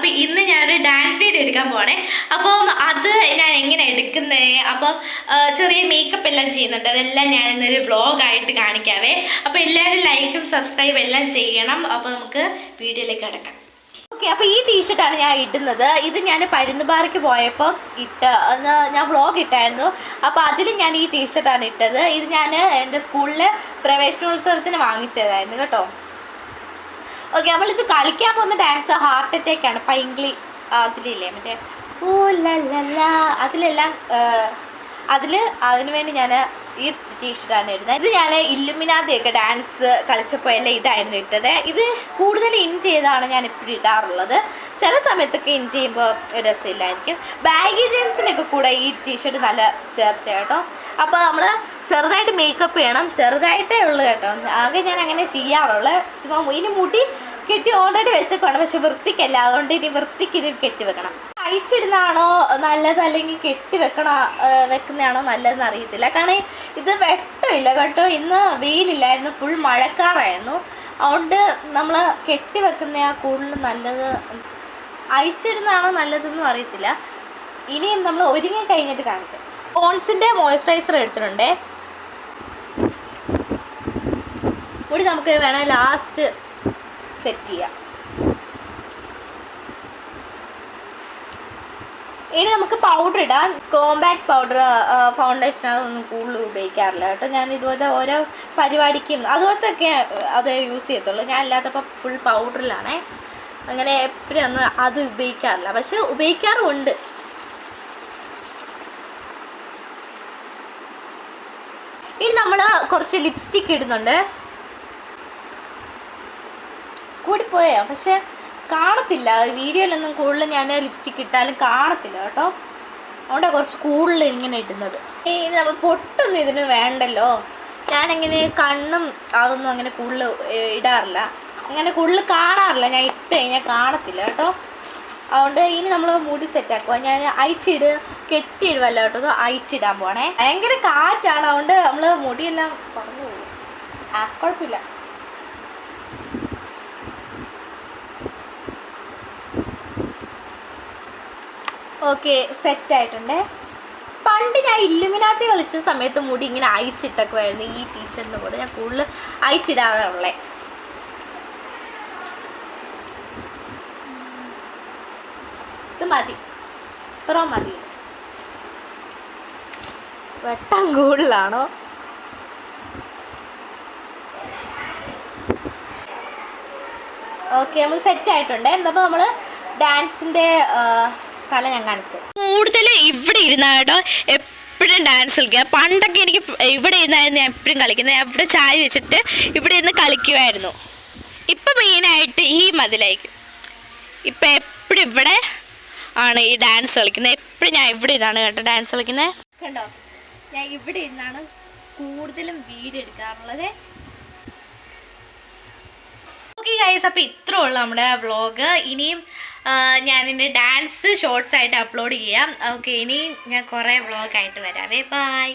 അപ്പോൾ ഇന്ന് ഞാനൊരു ഡാൻസ് വീഡിയോ എടുക്കാൻ പോണേ അപ്പം അത് ഞാൻ എങ്ങനെ എടുക്കുന്നത് അപ്പം ചെറിയ മേക്കപ്പ് എല്ലാം ചെയ്യുന്നുണ്ട്. അതെല്ലാം ഞാൻ ഇന്നൊരു വ്ളോഗായിട്ട് കാണിക്കാവേ. അപ്പോൾ എല്ലാവരും ലൈക്കും സബ്സ്ക്രൈബ് എല്ലാം ചെയ്യണം. അപ്പോൾ നമുക്ക് വീഡിയോയിലേക്ക് കിടക്കാം. ഓക്കെ അപ്പോൾ ഈ ടീഷർട്ടാണ് ഞാൻ ഇടുന്നത്. ഇത് ഞാൻ പരുന്നുപാറയ്ക്ക് പോയപ്പോൾ ഇട്ട് ഞാൻ വ്ളോഗ് ഇട്ടായിരുന്നു. അപ്പോൾ അതിൽ ഞാൻ ഈ ടീഷർട്ടാണ് ഇട്ടത്. ഇത് ഞാൻ എന്റെ സ്കൂളിലെ പ്രവേശനോത്സവത്തിന് വാങ്ങിച്ചതായിരുന്നു കേട്ടോ. ഓക്കെ നമ്മളിത് കളിക്കാൻ പോകുന്ന ഡാൻസ് ഹാർട്ട് അറ്റാക്ക് ആണ്. പൈങ്കിളി അതിലില്ലേ മറ്റേ ഓ ലല്ല അതിലെല്ലാം അതിൽ അതിനു വേണ്ടി ഞാൻ ഈ ടീഷർട്ടാണ് ഇടുന്നത്. ഇത് ഞാൻ ഇല്ലുമിനാതെയൊക്കെ ഡാൻസ് കളിച്ചപ്പോൾ എല്ലാം ഇതായിരുന്നു ഇട്ടത്. ഇത് കൂടുതൽ ഇൻ ചെയ്താണ് ഞാൻ ഇപ്പോഴും ഇടാറുള്ളത്. ചില സമയത്തൊക്കെ ഇൻ ചെയ്യുമ്പോൾ രസമില്ലായിരിക്കും. ബാഗി ജീൻസിനൊക്കെ കൂടെ ഈ ടീഷർട്ട് നല്ല ചേർച്ച കേട്ടോ. അപ്പോൾ നമ്മൾ ചെറുതായിട്ട് മേക്കപ്പ് ചെയ്യണം. ചെറുതായിട്ടേ ഉള്ളൂ കേട്ടോ. ആകെ ഞാൻ അങ്ങനെ ചെയ്യാറുള്ളൂ ചുമ്മാ ഇനി മുടി കെട്ടി ഓൾറെഡി വെച്ചേക്കാണ് പക്ഷെ വൃത്തിക്കല്ല. അതുകൊണ്ട് ഇനി വൃത്തിക്ക് ഇത് കെട്ടി വെക്കണം. അയച്ചിടുന്നതാണോ നല്ലത്? അല്ലെങ്കിൽ കെട്ടി വെക്കണ വെക്കുന്നതാണോ നല്ലതെന്ന് അറിയത്തില്ല. കാരണം ഇത് വെട്ടമില്ല കേട്ടോ. ഇന്ന് വെയിലില്ലായിരുന്നു. ഫുൾ മഴക്കാറായിരുന്നു. അതുകൊണ്ട് നമ്മൾ കെട്ടി വെക്കുന്ന കൂടുതൽ നല്ലത്. അയച്ചിടുന്നതാണോ നല്ലതെന്നും അറിയത്തില്ല. ഇനിയും നമ്മൾ ഒരുങ്ങി കഴിഞ്ഞിട്ട് കാണിക്കാം. പോൺസിന്റെ മോയ്സ്ചറൈസർ എടുത്തിട്ടുണ്ടേ. കൂടി നമുക്ക് വേണേൽ ലാസ്റ്റ് സെറ്റ് ചെയ്യാം. ഇനി നമുക്ക് പൗഡർ ഇടാം. കോമ്പാക്ട് പൗഡർ ഫൗണ്ടേഷൻ അതൊന്നും കൂടുതൽ ഉപയോഗിക്കാറില്ല കേട്ടോ. ഞാൻ ഇതുപോലത്തെ ഓരോ പരിപാടിക്കും അതുപോലത്തെ ഒക്കെ അത് യൂസ് ചെയ്യത്തുള്ളൂ. ഞാൻ അല്ലാത്തപ്പോൾ ഫുൾ പൗഡറിലാണേ അങ്ങനെ എപ്പോഴും ഒന്നും അത് ഉപയോഗിക്കാറില്ല. പക്ഷെ ഉപയോഗിക്കാറുമുണ്ട്. ഇനി നമ്മൾ കുറച്ച് ലിപ്സ്റ്റിക് ഇടുന്നുണ്ട്. കൂടിപ്പോയോ? പക്ഷെ കാണത്തില്ല. വീഡിയോയിലൊന്നും കൂടുതൽ ഞാൻ ലിപ്സ്റ്റിക് ഇട്ടാലും കാണത്തില്ല കേട്ടോ. അതുകൊണ്ടാണ് കുറച്ച് കൂടുതൽ ഇങ്ങനെ ഇടുന്നത്. ഈ നമ്മൾ പൊട്ടൊന്നും ഇതിന് വേണ്ടല്ലോ. ഞാനങ്ങനെ കണ്ണും അതൊന്നും അങ്ങനെ കൂടുതൽ ഇടാറില്ല. അങ്ങനെ കൂടുതൽ കാണാറില്ല. ഞാൻ ഇട്ട് കഴിഞ്ഞാൽ കാണത്തില്ല കേട്ടോ. അതുകൊണ്ട് ഇനി നമ്മൾ മുടി സെറ്റ് ആക്കുക ഞാൻ അയച്ചിട് കെട്ടിയിടുവല്ലോ കേട്ടോ. അയച്ചിടാൻ പോണേ. ഭയങ്കര കാറ്റാണ്. അതുകൊണ്ട് നമ്മൾ മുടിയെല്ലാം പറഞ്ഞു പോകും ആ കുഴപ്പമില്ല. ഓക്കെ സെറ്റ് ആയിട്ടുണ്ട്. പണ്ട് ഞാൻ ഇല്ലുമിനാത്തി കളിച്ച സമയത്ത് മുടി ഇങ്ങനെ അയച്ചിട്ടൊക്കെ ആയിരുന്നു ഈ ടീഷർട്ടിന് കൂടെ ഞാൻ കൂടുതൽ അയച്ചിടാറുള്ളേ ഇത് മതി. ഇത്ര മതി. വെട്ടം കൂടുതലാണോ? ഓക്കെ നമ്മൾ സെറ്റ് ആയിട്ടുണ്ട്. എന്താ നമ്മൾ ഡാൻസിന്റെ സ്ഥലം ഞാൻ കാണിച്ചു കൂടുതൽ ഇവിടെ ഇരുന്നാട്ടോ എപ്പോഴും ഡാൻസ് കളിക്കുക. പണ്ടൊക്കെ എനിക്ക് ഇവിടെ ഇരുന്നായിരുന്നു ഞാൻ എപ്പോഴും കളിക്കുന്നത്. ഞാൻ ഇവിടെ ചായ വെച്ചിട്ട് ഇവിടെ ഇരുന്ന് കളിക്കുമായിരുന്നു ഇപ്പം മെയിനായിട്ട് ഈ മതിലായിരിക്കും. ഇപ്പം എപ്പോഴും ഇവിടെ ആണ് ഈ ഡാൻസ് കളിക്കുന്നത്. എപ്പോഴും ഞാൻ ഇവിടെ ഇരുന്നാണ് കേട്ടോ ഡാൻസ് കളിക്കുന്നത്. കണ്ടോ? ഞാൻ ഇവിടെ ഇരുന്നാണ് കൂടുതലും വീഡിയോ എടുക്കാറുള്ളത്. ഓക്കെ ഗൈസ് അപ്പോൾ ഇത്രേ ഉള്ളൂ നമ്മുടെ വ്ളോഗ് ഇനിയും ഞാൻ എന്റെ ഡാൻസ് ഷോർട്സ് ആയിട്ട് അപ്ലോഡ് ചെയ്യാം. ഓക്കെ ഇനി ഞാൻ കുറേ വ്ളോഗായിട്ട് വരാവേ ബൈ